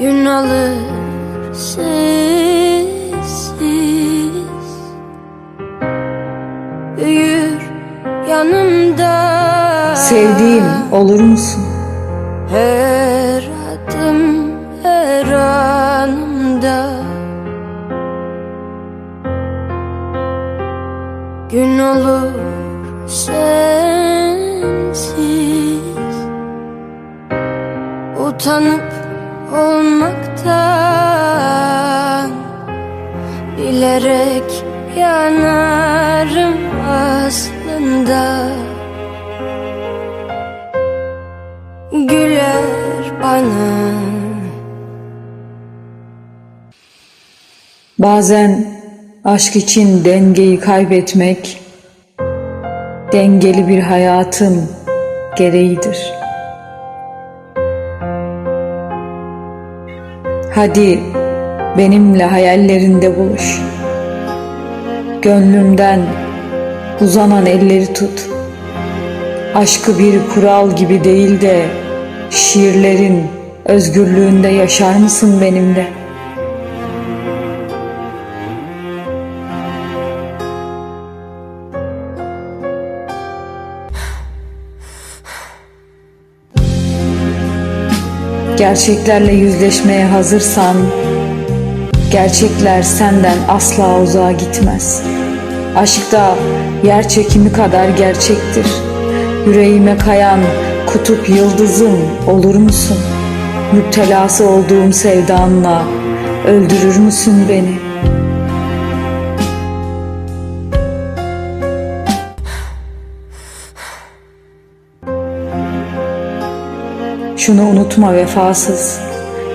Gün alır sessiz. Büyür yanımda. Sevdiğim olur musun? Her adım her anımda. Gün olur sensiz. Utanıp olmaktan Bilerek yanarım aslında Güler bana Bazen aşk için dengeyi kaybetmek dengeli bir hayatın gereğidir. Hadi benimle hayallerinde buluş. Gönlümden uzanan elleri tut. Aşkı bir kural gibi değil de şiirlerin özgürlüğünde yaşar mısın benimle?'' Gerçeklerle yüzleşmeye hazırsan gerçekler senden asla uzağa gitmez. Aşkta yer çekimi kadar gerçektir. Yüreğime kayan kutup yıldızım olur musun? Müptelası olduğum sevdanla öldürür müsün beni? Şunu unutma vefasız,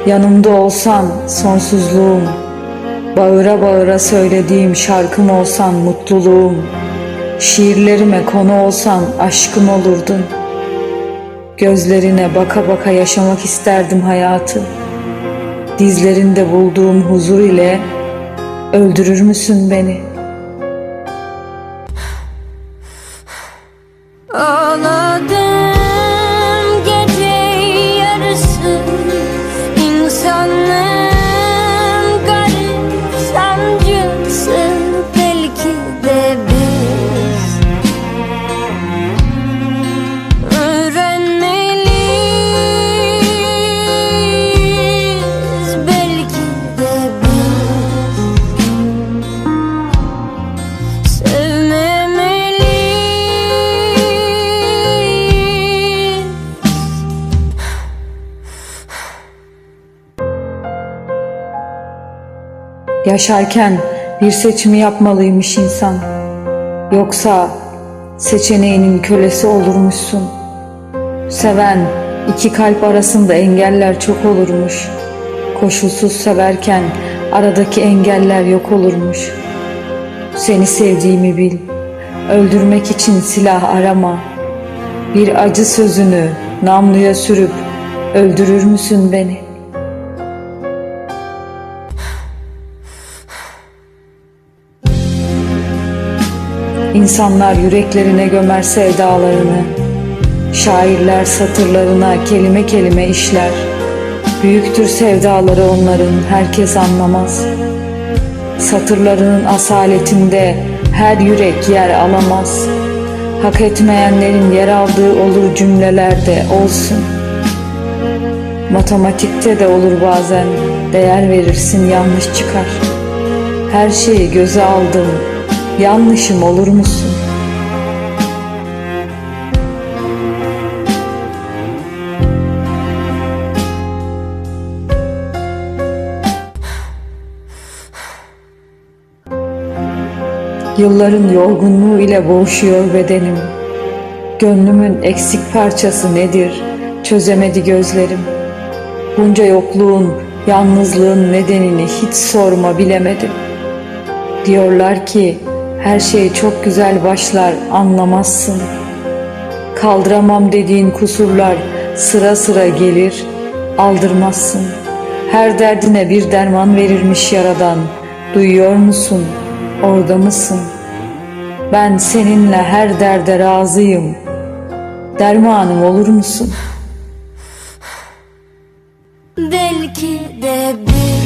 yanımda olsan sonsuzluğum, bağıra bağıra söylediğim şarkım olsan mutluluğum, şiirlerime konu olsan aşkım olurdun. Gözlerine baka baka yaşamak isterdim hayatı. Dizlerinde bulduğum huzur ile öldürür müsün beni? Yaşarken bir seçimi yapmalıymış insan. Yoksa seçeneğinin kölesi olurmuşsun. Seven iki kalp arasında engeller çok olurmuş. Koşulsuz severken aradaki engeller yok olurmuş. Seni sevdiğimi bil. Öldürmek için silah arama. Bir acı sözünü namluya sürüp öldürür müsün beni?'' İnsanlar yüreklerine gömer sevdalarını. Şairler satırlarına kelime kelime işler. Büyüktür sevdaları onların herkes anlamaz. Satırlarının asaletinde her yürek yer alamaz. Hak etmeyenlerin yer aldığı olur cümlelerde olsun. Matematikte de olur bazen değer verirsin yanlış çıkar. Her şeyi göze aldım yanlışım olur musun? Yılların yorgunluğu ile boğuşuyor bedenim. Gönlümün eksik parçası nedir? Çözemedi gözlerim. Bunca yokluğun, yalnızlığın nedenini hiç sorma bilemedim. Diyorlar ki her şey çok güzel başlar anlamazsın. Kaldıramam dediğin kusurlar sıra sıra gelir aldırmazsın. Her derdine bir derman verirmiş yaradan. Duyuyor musun? Orada mısın? Ben seninle her derde razıyım. Dermanım olur musun? Belki de biz